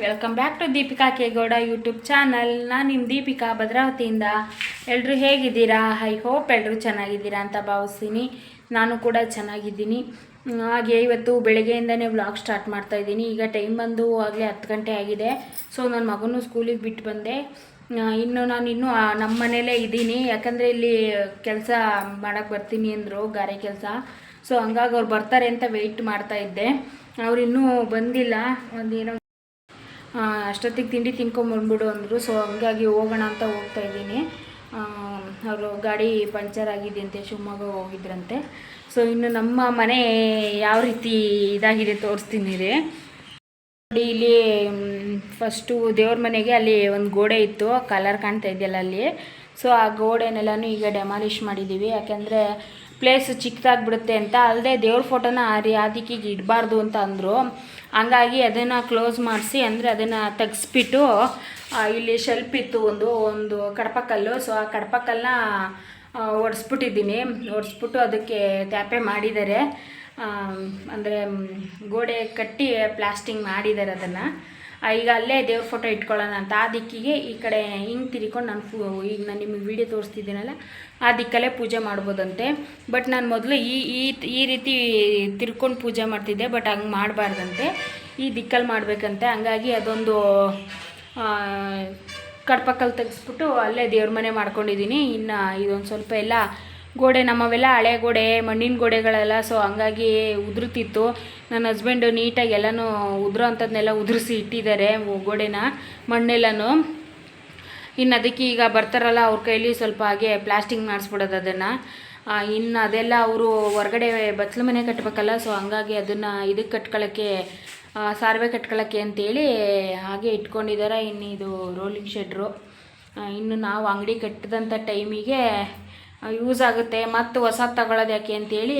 Welcome back to Deepika Kegowda YouTube channel ನಾನು ನಿಮ್ಮ ದೀಪಿಕಾ ಭದ್ರಾವತಿಯಿಂದ. ಎಲ್ಲರೂ ಹೇಗಿದ್ದೀರಾ? ಐ ಹೋಪ್ ಎಲ್ಲರೂ ಚೆನ್ನಾಗಿದ್ದೀರಾ ಅಂತ ಭಾವಿಸ್ತೀನಿ. ನಾನು ಕೂಡ ಚೆನ್ನಾಗಿದ್ದೀನಿ. ಹಾಗೆ ಇವತ್ತು ಬೆಳಗ್ಗೆಯಿಂದನೇ ವ್ಲಾಗ್ ಸ್ಟಾರ್ಟ್ ಮಾಡ್ತಾ ಇದ್ದೀನಿ. ಈಗ ಟೈಮ್ ಬಂದು ಆಗಲೇ ಹತ್ತು ಗಂಟೆ ಆಗಿದೆ. ಸೊ ನನ್ನ ಮಗನೂ ಸ್ಕೂಲಿಗೆ ಬಿಟ್ಟು ಬಂದೆ. ಇನ್ನು ನಾನು ಇನ್ನೂ ನಮ್ಮ ಮನೇಲೇ ಇದ್ದೀನಿ. ಯಾಕಂದರೆ ಇಲ್ಲಿ ಕೆಲಸ ಮಾಡೋಕ್ಕೆ ಬರ್ತೀನಿ ಅಂದರು, ಗಾರೆ ಕೆಲಸ. ಸೊ ಹಂಗಾಗಿ ಅವ್ರು ಬರ್ತಾರೆ ಅಂತ ವೆಯ್ಟ್ ಮಾಡ್ತಾ ಇದ್ದೆ. ಅವ್ರು ಇನ್ನೂ ಬಂದಿಲ್ಲ. ಒಂದೇನೋ ಅಷ್ಟೊತ್ತಿಗೆ ತಿಂಡಿ ತಿನ್ಕೊಂಬಂದ್ಬಿಡು ಅಂದರು. ಸೊ ಹಂಗಾಗಿ ಹೋಗೋಣ ಅಂತ ಹೋಗ್ತಾ ಇದ್ದೀನಿ. ಅವರು ಗಾಡಿ ಪಂಚರ್ ಆಗಿದೆಯಂತೆ ಶಿವಮೊಗ್ಗ ಹೋಗಿದ್ರಂತೆ. ಸೊ ಇನ್ನು ನಮ್ಮ ಮನೆ ಯಾವ ರೀತಿ ಇದಾಗಿದೆ ತೋರಿಸ್ತೀನಿ ರೀ. ನೋಡಿ, ಇಲ್ಲಿ ಫಸ್ಟು ದೇವ್ರ ಮನೆಗೆ ಅಲ್ಲಿ ಒಂದು ಗೋಡೆ ಇತ್ತು, ಕಲರ್ ಕಾಣ್ತಾ ಇದೆಯಲ್ಲ ಅಲ್ಲಿ. ಸೊ ಆ ಗೋಡೆನೆಲ್ಲನೂ ಈಗ ಡೆಮಾಲಿಷ್ ಮಾಡಿದ್ದೀವಿ ಯಾಕೆಂದರೆ ಪ್ಲೇಸ್ ಚಿಕ್ಕದಾಗ್ಬಿಡುತ್ತೆ ಅಂತ. ಅಲ್ಲದೆ ದೇವ್ರ ಫೋಟೋನ ಆ ರೀ ಇಡಬಾರ್ದು ಅಂತ ಅಂದರು. ಹಂಗಾಗಿ ಅದನ್ನು ಕ್ಲೋಸ್ ಮಾಡಿಸಿ ಅಂದರೆ ಅದನ್ನು ತೆಗೆಸ್ಬಿಟ್ಟು ಇಲ್ಲಿ ಶೆಲ್ಪ್ ಇತ್ತು ಒಂದು ಒಂದು ಕಡಪಕಲ್ಲು ಸೊ ಆ ಕಡಪಕಲ್ಲನ್ನ ಒಡಿಸ್ಬಿಟ್ಟಿದ್ದೀನಿ. ಒಡಿಸ್ಬಿಟ್ಟು ಅದಕ್ಕೆ ತ್ಯಾಪೆ ಮಾಡಿದ್ದಾರೆ. ಅಂದರೆ, ಗೋಡೆ ಕಟ್ಟಿ ಪ್ಲಾಸ್ಟಿಂಗ್ ಮಾಡಿದ್ದಾರೆ ಅದನ್ನು. ಈಗ ಅಲ್ಲೇ ದೇವ್ರ ಫೋಟೋ ಇಟ್ಕೊಳ್ಳೋಣ ಅಂತ. ಆ ದಿಕ್ಕಿಗೆ ಈ ಕಡೆ ಹಿಂಗೆ ತಿರ್ಕೊಂಡು ನಾನು ಫು ಈಗ ನಾನು ನಿಮಗೆ ವಿಡಿಯೋ ತೋರಿಸ್ತಿದ್ದೀನಲ್ಲ, ಆ ದಿಕ್ಕಲ್ಲೇ ಪೂಜೆ ಮಾಡ್ಬೋದಂತೆ. ಬಟ್ ನಾನು ಮೊದಲು ಈ ಈ ಈ ರೀತಿ ತಿರ್ಕೊಂಡು ಪೂಜೆ ಮಾಡ್ತಿದ್ದೆ ಬಟ್ ಹಂಗೆ ಮಾಡಬಾರ್ದಂತೆ. ಈ ದಿಕ್ಕಲ್ಲಿ ಮಾಡಬೇಕಂತೆ. ಹಂಗಾಗಿ ಅದೊಂದು ಕಡ್ಪಕ್ಕಲ್ಲಿ ತೆಗೆಸ್ಬಿಟ್ಟು ಅಲ್ಲೇ ದೇವ್ರ ಮನೆ ಮಾಡ್ಕೊಂಡಿದ್ದೀನಿ ಇನ್ನು ಇದೊಂದು ಸ್ವಲ್ಪ ಎಲ್ಲ ಗೋಡೆ, ನಮ್ಮವೆಲ್ಲ ಹಳೆ ಗೋಡೆ, ಮಣ್ಣಿನ ಗೋಡೆಗಳೆಲ್ಲ ಸೊ ಹಂಗಾಗಿ ಉದುರುತ್ತಿತ್ತು ನನ್ನ ಹಸ್ಬೆಂಡು ನೀಟಾಗಿ ಎಲ್ಲನೂ ಉದುರೋ ಅಂಥದ್ದನ್ನೆಲ್ಲ ಉದುರಿಸಿ ಇಟ್ಟಿದ್ದಾರೆ ಗೋಡೆನ, ಮಣ್ಣೆಲ್ಲನೂ. ಇನ್ನು ಅದಕ್ಕೆ ಈಗ ಬರ್ತಾರಲ್ಲ ಅವ್ರ ಕೈಲಿ ಸ್ವಲ್ಪ ಹಾಗೆ ಪ್ಲಾಸ್ಟಿಂಗ್ ಮಾಡಿಸ್ಬಿಡೋದು ಅದನ್ನು. ಇನ್ನು ಅದೆಲ್ಲ ಅವರು ಹೊರಗಡೆ ಬಚ್ಚಲು ಮನೆ ಕಟ್ಟಬೇಕಲ್ಲ ಸೊ ಹಂಗಾಗಿ ಅದನ್ನು ಇದಕ್ಕೆ ಕಟ್ಕೊಳ್ಳೋಕ್ಕೆ ಸಾರ್ವೆ ಕಟ್ಕೊಳ್ಳೋಕ್ಕೆ ಅಂತೇಳಿ ಹಾಗೆ ಇಟ್ಕೊಂಡಿದ್ದಾರೆ. ಇನ್ನು ಇದು ರೋಲಿಂಗ್ ಶೆಡ್ರು ಇನ್ನು ನಾವು ಅಂಗಡಿ ಕಟ್ಟಿದಂಥ ಟೈಮಿಗೆ ಯೂಸ್ ಆಗುತ್ತೆ ಮತ್ತು ಹೊಸ ತಗೊಳ್ಳೋದು ಯಾಕೆ ಅಂತೇಳಿ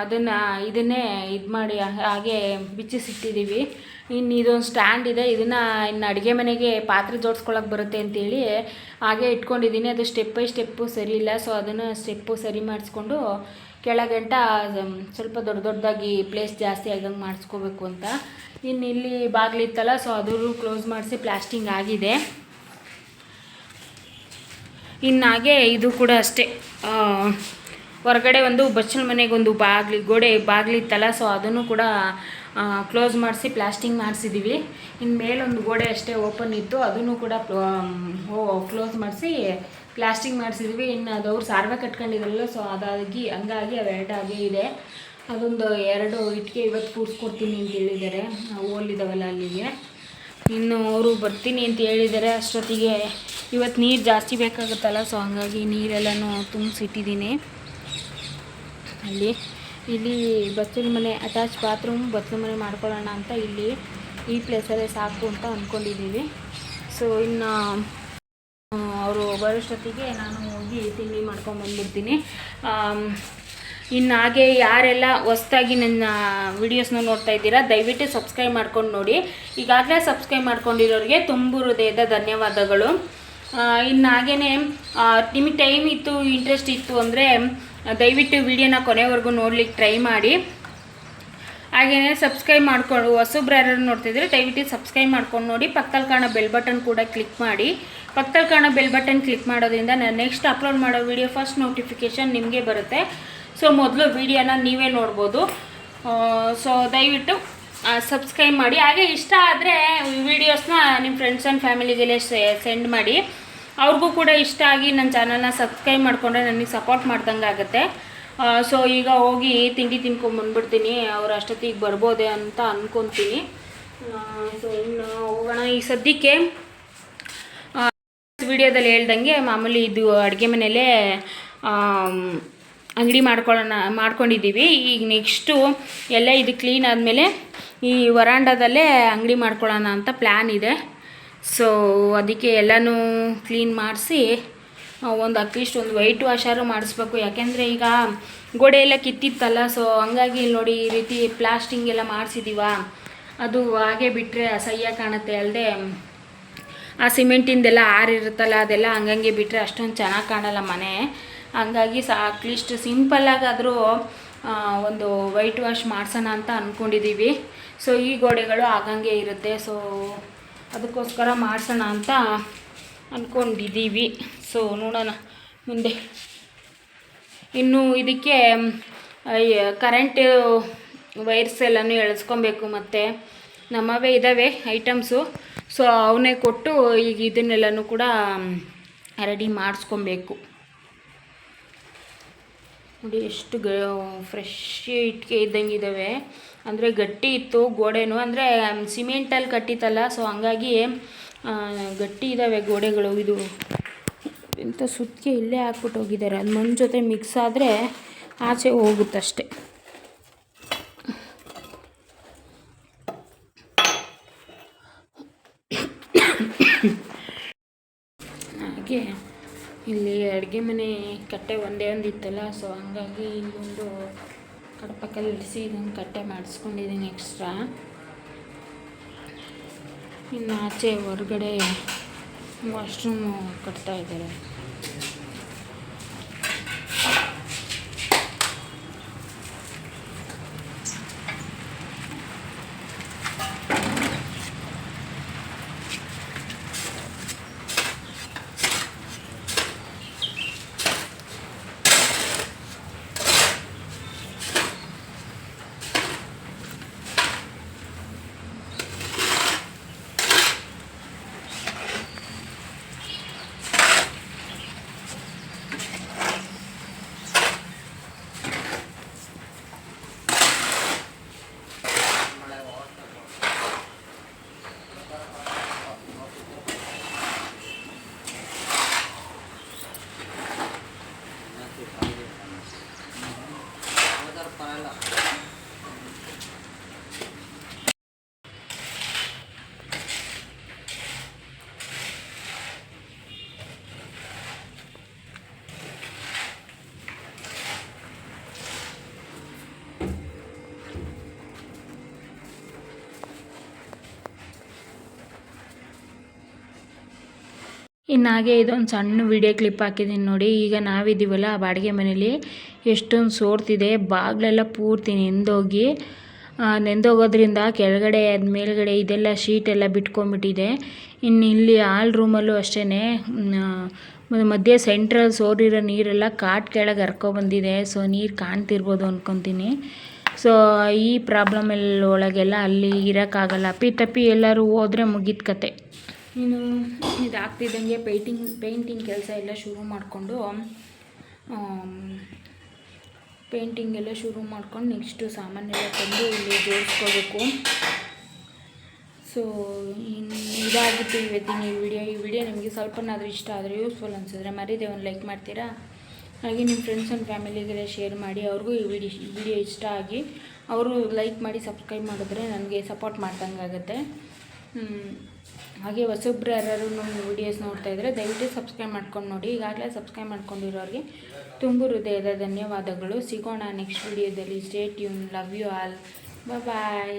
ಅದನ್ನು ಇದನ್ನೇ ಇದು ಮಾಡಿ ಹಾಗೆ ಬಿಚ್ಚಿಸಿಟ್ಟಿದ್ದೀವಿ ಇನ್ನು ಇದೊಂದು ಸ್ಟ್ಯಾಂಡ್ ಇದೆ, ಇದನ್ನು ಇನ್ನು ಅಡುಗೆ ಮನೆಗೆ ಪಾತ್ರೆ ಜೋಡಿಸ್ಕೊಳಕ್ಕೆ ಬರುತ್ತೆ ಅಂತೇಳಿ ಹಾಗೆ ಇಟ್ಕೊಂಡಿದ್ದೀನಿ ಅದು ಸ್ಟೆಪ್ ಬೈ ಸ್ಟೆಪ್ಪು ಸರಿ ಇಲ್ಲ ಸೊ ಅದನ್ನು ಸ್ಟೆಪ್ಪು ಸರಿ ಮಾಡಿಸ್ಕೊಂಡು ಕೆಳಗಂಟ ಸ್ವಲ್ಪ ದೊಡ್ಡ ದೊಡ್ಡದಾಗಿ ಪ್ಲೇಸ್ ಜಾಸ್ತಿ ಆಗಂಗೆ ಮಾಡಿಸ್ಕೋಬೇಕು ಅಂತ. ಇನ್ನು ಇಲ್ಲಿ ಬಾಗಿಲಿತ್ತಲ್ಲ ಸೊ ಅದರೂ ಕ್ಲೋಸ್ ಮಾಡಿಸಿ ಪ್ಲಾಸ್ಟಿಂಗ್ ಆಗಿದೆ. ಇನ್ನು ಹಾಗೆ ಇದು ಕೂಡ ಅಷ್ಟೇ. ಹೊರಗಡೆ ಒಂದು ಬಚ್ಚಲ ಮನೆಗೆ ಒಂದು ಬಾಗಿಲು, ಗೋಡೆ ಬಾಗಿಲಿತ್ತಲ್ಲ ಸೊ ಅದನ್ನು ಕೂಡ ಕ್ಲೋಸ್ ಮಾಡಿಸಿ ಪ್ಲಾಸ್ಟಿಂಗ್ ಮಾಡಿಸಿದ್ದೀವಿ ಇನ್ನು ಮೇಲೊಂದು ಗೋಡೆ ಅಷ್ಟೇ ಓಪನ್ ಇತ್ತು, ಅದನ್ನು ಕೂಡ ಕ್ಲೋಸ್ ಮಾಡಿಸಿ ಪ್ಲಾಸ್ಟಿಂಗ್ ಮಾಡಿಸಿದ್ವಿ. ಇನ್ನು ಅದು ಅವ್ರು ಸಾರ್ವೆ ಕಟ್ಕೊಂಡಿದ್ರಲ್ಲ ಸೊ ಅದಾಗಿ, ಹಂಗಾಗಿ ಅವೆರಡಾಗಿ ಇದೆ. ಅದೊಂದು ಎರಡು ಇಟ್ಟಿಗೆ ಇವತ್ತು ಕೂರಿಸ್ಕೊಡ್ತೀನಿ ಅಂತ ಹೇಳಿದ್ದಾರೆ. ಓಲಿದಾವಲ್ಲ ಅಲ್ಲಿಗೆ. ಇನ್ನು ಅವರು ಬರ್ತೀನಿ ಅಂತ ಹೇಳಿದ್ದಾರೆ. ಅಷ್ಟೊತ್ತಿಗೆ ಇವತ್ತು ನೀರು ಜಾಸ್ತಿ ಬೇಕಾಗುತ್ತಲ್ಲ ಸೊ ಹಂಗಾಗಿ ನೀರೆಲ್ಲನೂ ತುಂಬಿಸಿಟ್ಟಿದ್ದೀನಿ. ಅಲ್ಲಿ, ಇಲ್ಲಿ ಬಚ್ಚಲ ಮನೆ ಅಟ್ಯಾಚ್ ಬಾತ್ರೂಮ್ ಬಚ್ಚಲ ಮನೆ ಮಾಡ್ಕೊಳ್ಳೋಣ ಅಂತ ಇಲ್ಲಿ ಈ ಪ್ಲೇಸಲ್ಲೇ ಸಾಕು ಅಂತ ಅಂದ್ಕೊಂಡಿದ್ದೀವಿ ಸೊ ಇನ್ನು ಅವರು ಬರೋಷ್ಟೊತ್ತಿಗೆ ನಾನು ಹೋಗಿ ತಿಂಡಿ ಮಾಡ್ಕೊಂಬಂದ್ಬಿಡ್ತೀನಿ ಇನ್ನು ಹಾಗೆ ಯಾರೆಲ್ಲ ಹೊಸ್ದಾಗಿ ನನ್ನ ವಿಡಿಯೋಸ್ನ ನೋಡ್ತಾ ಇದ್ದೀರಾ, ದಯವಿಟ್ಟು ಸಬ್ಸ್ಕ್ರೈಬ್ ಮಾಡ್ಕೊಂಡು ನೋಡಿ. ಈಗಾಗಲೇ ಸಬ್ಸ್ಕ್ರೈಬ್ ಮಾಡ್ಕೊಂಡಿರೋರಿಗೆ ತುಂಬ ಹೃದಯದ ಧನ್ಯವಾದಗಳು. ಇನ್ನು ಹಾಗೆಯೇ ನಿಮಗೆ ಟೈಮ್ ಇತ್ತು ಇಂಟ್ರೆಸ್ಟ್ ಇತ್ತು ಅಂದರೆ, ದಯವಿಟ್ಟು ವಿಡಿಯೋನ ಕೊನೆವರೆಗೂ ನೋಡ್ಲಿಕ್ಕೆ ಟ್ರೈ ಮಾಡಿ. ಹಾಗೆಯೇ ಸಬ್ಸ್ಕ್ರೈಬ್ ಮಾಡ್ಕೊಂಡು, ಹೊಸಬ್ರು ನೋಡ್ತಿದ್ರೆ ದಯವಿಟ್ಟು ಸಬ್ಸ್ಕ್ರೈಬ್ ಮಾಡ್ಕೊಂಡು ನೋಡಿ, ಪಕ್ಕದಲ್ಲಿ ಕಾಣೋ ಬೆಲ್ ಬಟನ್ ಕೂಡ ಕ್ಲಿಕ್ ಮಾಡಿ. ಪಕ್ಕದಲ್ಲಿ ಕಾಣೋ ಬೆಲ್ ಬಟನ್ ಕ್ಲಿಕ್ ಮಾಡೋದ್ರಿಂದ ನಾನು ನೆಕ್ಸ್ಟ್ ಅಪ್ಲೋಡ್ ಮಾಡೋ ವಿಡಿಯೋ ಫಸ್ಟ್ ನೋಟಿಫಿಕೇಷನ್ ನಿಮಗೆ ಬರುತ್ತೆ. ಸೊ ಮೊದಲು ವಿಡಿಯೋನ ನೀವೇ ನೋಡ್ಬೋದು. ಸೊ ದಯವಿಟ್ಟು ಸಬ್ಸ್ಕ್ರೈಬ್ ಮಾಡಿ. ಹಾಗೆ ಇಷ್ಟ ಆದರೆ ವಿಡಿಯೋಸ್ನ ನಿಮ್ಮ ಫ್ರೆಂಡ್ಸ್ ಆ್ಯಂಡ್ ಫ್ಯಾಮಿಲಿಗೆಲ್ಲ ಸೆಂಡ್ ಮಾಡಿ. ಅವ್ರಿಗೂ ಕೂಡ ಇಷ್ಟ ಆಗಿ ನನ್ನ ಚಾನಲ್ನ ಸಬ್ಸ್ಕ್ರೈಬ್ ಮಾಡಿಕೊಂಡ್ರೆ ನನಗೆ ಸಪೋರ್ಟ್ ಮಾಡ್ದಂಗೆ ಆಗುತ್ತೆ. ಸೊ ಈಗ ಹೋಗಿ ತಿಂಡಿ ತಿನ್ಕೊಂಬಂದ್ಬಿಡ್ತೀನಿ ಅವ್ರು ಅಷ್ಟೊತ್ತಿಗೆ ಬರ್ಬೋದೆ ಅಂತ ಅಂದ್ಕೊತೀನಿ ಸೊ ಇನ್ನು ಹೋಗೋಣ. ಈ ಸದ್ಯಕ್ಕೆ ವಿಡಿಯೋದಲ್ಲಿ ಹೇಳ್ದಂಗೆ ಮಾಮೂಲಿ ಇದು ಅಡುಗೆ ಮನೆಯಲ್ಲೇ ಅಂಗಡಿ ಮಾಡ್ಕೊಳ್ಳೋಣ, ಮಾಡ್ಕೊಂಡಿದ್ದೀವಿ. ಈಗ ನೆಕ್ಸ್ಟು ಎಲ್ಲ ಇದು ಕ್ಲೀನ್ ಆದಮೇಲೆ ಈ ವರಾಂಡದಲ್ಲೇ ಅಂಗಡಿ ಮಾಡ್ಕೊಳ್ಳೋಣ ಅಂತ ಪ್ಲ್ಯಾನ್ ಇದೆ. ಸೊ ಅದಕ್ಕೆ ಎಲ್ಲನೂ ಕ್ಲೀನ್ ಮಾಡಿಸಿ ಒಂದು ಅಟ್ಲೀಸ್ಟ್ ಒಂದು ವೈಟ್ ವಾಶಾರು ಮಾಡಿಸ್ಬೇಕು. ಯಾಕೆಂದರೆ ಈಗ ಗೋಡೆ ಎಲ್ಲ ಕಿತ್ತಿತ್ತಲ್ಲ ಸೊ ಹಂಗಾಗಿ ನೋಡಿ ಈ ರೀತಿ ಪ್ಲಾಸ್ಟಿಂಗ್ ಎಲ್ಲ ಮಾಡಿಸಿದ್ದೀವ ಅದು ಹಾಗೆ ಬಿಟ್ಟರೆ ಅಸಹ್ಯ ಕಾಣುತ್ತೆ. ಅಲ್ಲದೆ ಆ ಸಿಮೆಂಟಿಂದೆಲ್ಲ ಆರಿರುತ್ತಲ್ಲ, ಅದೆಲ್ಲ ಹಂಗಂಗೆ ಬಿಟ್ಟರೆ ಅಷ್ಟೊಂದು ಚೆನ್ನಾಗಿ ಕಾಣಲ್ಲ ಮನೆ. ಹಂಗಾಗಿ ಸಾ, ಅಟ್ಲೀಸ್ಟ್ ಸಿಂಪಲ್ಲಾಗಾದರೂ ಒಂದು ವೈಟ್ ವಾಶ್ ಮಾಡಿಸೋಣ ಅಂತ ಅಂದ್ಕೊಂಡಿದ್ದೀವಿ ಸೊ ಈ ಗೋಡೆಗಳು ಆಗಂಗೆ ಇರುತ್ತೆ. ಸೊ ಅದಕ್ಕೋಸ್ಕರ ಮಾಡಿಸೋಣ ಅಂತ ಅಂದ್ಕೊಂಡಿದ್ದೀವಿ ಸೊ ನೋಡೋಣ ಮುಂದೆ. ಇನ್ನು ಇದಕ್ಕೆ ಕರೆಂಟ್ ವೈರ್ಸ್ ಎಲ್ಲನೂ ಎಳೆಸ್ಕೊಬೇಕು ಮತ್ತು. ನಮ್ಮವೇ ಇದ್ದಾವೆ ಐಟಮ್ಸು ಸೊ ಅವನ್ನೇ ಕೊಟ್ಟು ಈಗ ಇದನ್ನೆಲ್ಲನೂ ಕೂಡ ರೆಡಿ ಮಾಡಿಸ್ಕೊಬೇಕು. ನೋಡಿ ಎಷ್ಟು ಗ ಫ್ರೆಶ್ ಇಟ್ಕೆ ಇದ್ದಂಗೆ ಇದ್ದಾವೆ ಅಂದರೆ ಗಟ್ಟಿ ಇತ್ತು, ಗೋಡೆನೂ. ಅಂದರೆ ಸಿಮೆಂಟಲ್ಲಿ ಕಟ್ಟಿತ್ತಲ್ಲ ಸೊ ಹಂಗಾಗಿ ಗಟ್ಟಿ ಇದ್ದಾವೆ ಗೋಡೆಗಳು. ಇದು ಎಂಥ ಸುತ್ತಿಗೆ ಇಲ್ಲೇ ಹಾಕ್ಬಿಟ್ಟು ಹೋಗಿದ್ದಾರೆ. ಅದು ಮಣ್ಣು ಜೊತೆ ಮಿಕ್ಸ್ ಆದರೆ ಆಚೆ ಹೋಗುತ್ತಷ್ಟೆ ಹಾಗೆ ಇಲ್ಲಿ ಅಡುಗೆ ಮನೆ ಕಟ್ಟೆ ಒಂದೇ ಒಂದು ಇತ್ತಲ್ಲ ಸೊ ಹಂಗಾಗಿ ಇಲ್ಲೊಂದು ಕಡಪ ಕಲಿಸಿ ಇದೊಂದು ಕಟ್ಟೆ ಮಾಡಿಸ್ಕೊಂಡಿದ್ದೀನಿ ಎಕ್ಸ್ಟ್ರಾ ಇನ್ನು ಆಚೆ ಹೊರಗಡೆ ವಾಶ್ರೂಮು ಕಟ್ತಾ ಇದ್ದಾರೆ. ಇನ್ನು ಹಾಗೆ ಇದೊಂದು ಸಣ್ಣ ವಿಡಿಯೋ ಕ್ಲಿಪ್ ಹಾಕಿದ್ದೀನಿ ನೋಡಿ. ಈಗ ನಾವಿದ್ದೀವಲ್ಲ ಆ ಬಾಡಿಗೆ ಮನೇಲಿ ಎಷ್ಟೊಂದು ಸೋರ್ತಿದೆ. ಬಾಗಿಲೆಲ್ಲ ಪೂರ್ತಿ ನೆಂದೋಗಿ ನೆಂದೋಗೋದ್ರಿಂದ ಕೆಳಗಡೆ ಅದು ಮೇಲ್ಗಡೆ ಇದೆಲ್ಲ ಶೀಟೆಲ್ಲ ಬಿಟ್ಕೊಂಡ್ಬಿಟ್ಟಿದೆ. ಇನ್ನು ಇಲ್ಲಿ ಹಾಲ್ ರೂಮಲ್ಲೂ ಅಷ್ಟೇ ಮಧ್ಯೆ ಸೆಂಟ್ರಲ್ ಸೋರಿರೋ ನೀರೆಲ್ಲ ಕಾಟ್ ಕೆಳಗೆ ಹರ್ಕೊಬಂದಿದೆ ಸೊ ನೀರು ಕಾಣ್ತಿರ್ಬೋದು ಅಂದ್ಕೊತೀನಿ ಸೊ ಈ ಪ್ರಾಬ್ಲಮೆಲ್ಲ ಒಳಗೆಲ್ಲ ಅಲ್ಲಿ ಇರೋಕ್ಕಾಗಲ್ಲ ಅಪ್ಪಿ ತಪ್ಪಿ ಎಲ್ಲರೂ ಹೋದರೆ ಮುಗಿದ ಕತೆ. ಇನ್ನು ಇದಾಗ್ತಿದ್ದಂಗೆ ಪೇಂಟಿಂಗ್ ಪೇಂಟಿಂಗ್ ಕೆಲಸ ಎಲ್ಲ ಶುರು ಮಾಡಿಕೊಂಡು ಪೇಂಟಿಂಗ್ ಎಲ್ಲ ಶುರು ಮಾಡ್ಕೊಂಡು ನೆಕ್ಸ್ಟು ಸಾಮಾನೆಲ್ಲ ತಂದು ಇಲ್ಲಿ ಜೋಡಿಸ್ಕೋಬೇಕು. ಸೊ ಇನ್ನು ಇದಾಗಿತ್ತು ಇವತ್ತಿನ ಈ ವಿಡಿಯೋ. ಈ ವಿಡಿಯೋ ನಿಮಗೆ ಸ್ವಲ್ಪನಾದರೂ ಇಷ್ಟ ಆದರೆ ಯೂಸ್ಫುಲ್ ಅನಿಸಿದ್ರೆ ಮರೀದೇ ಒಂದು ಲೈಕ್ ಮಾಡ್ತೀರಾ? ಹಾಗೆ ನಿಮ್ಮ ಫ್ರೆಂಡ್ಸ್ ಆ್ಯಂಡ್ ಫ್ಯಾಮಿಲಿಗೆಲ್ಲ ಶೇರ್ ಮಾಡಿ, ಅವ್ರಿಗೂ ಈ ವಿಡಿಯೋ ವಿಡಿಯೋ ಇಷ್ಟ ಆಗಿ, ಅವರು ಲೈಕ್ ಮಾಡಿ ಸಬ್ಸ್ಕ್ರೈಬ್ ಮಾಡಿದ್ರೆ ನನಗೆ ಸಪೋರ್ಟ್ ಮಾಡ್ದಂಗೆ ಆಗುತ್ತೆ. ಹಾಗೆ ಹೊಸೊಬ್ರು ಯಾರು ನಮ್ಮ ವೀಡಿಯೋಸ್ ನೋಡ್ತಾ ಇದ್ದರೆ ದಯವಿಟ್ಟು ಸಬ್ಸ್ಕ್ರೈಬ್ ಮಾಡ್ಕೊಂಡು ನೋಡಿ. ಈಗಾಗಲೇ ಸಬ್ಸ್ಕ್ರೈಬ್ ಮಾಡ್ಕೊಂಡಿರೋರಿಗೆ ತುಂಬು ಹೃದಯದ ಧನ್ಯವಾದಗಳು. ಸಿಗೋಣ ನೆಕ್ಸ್ಟ್ ವಿಡಿಯೋದಲ್ಲಿ stay tune love you all bye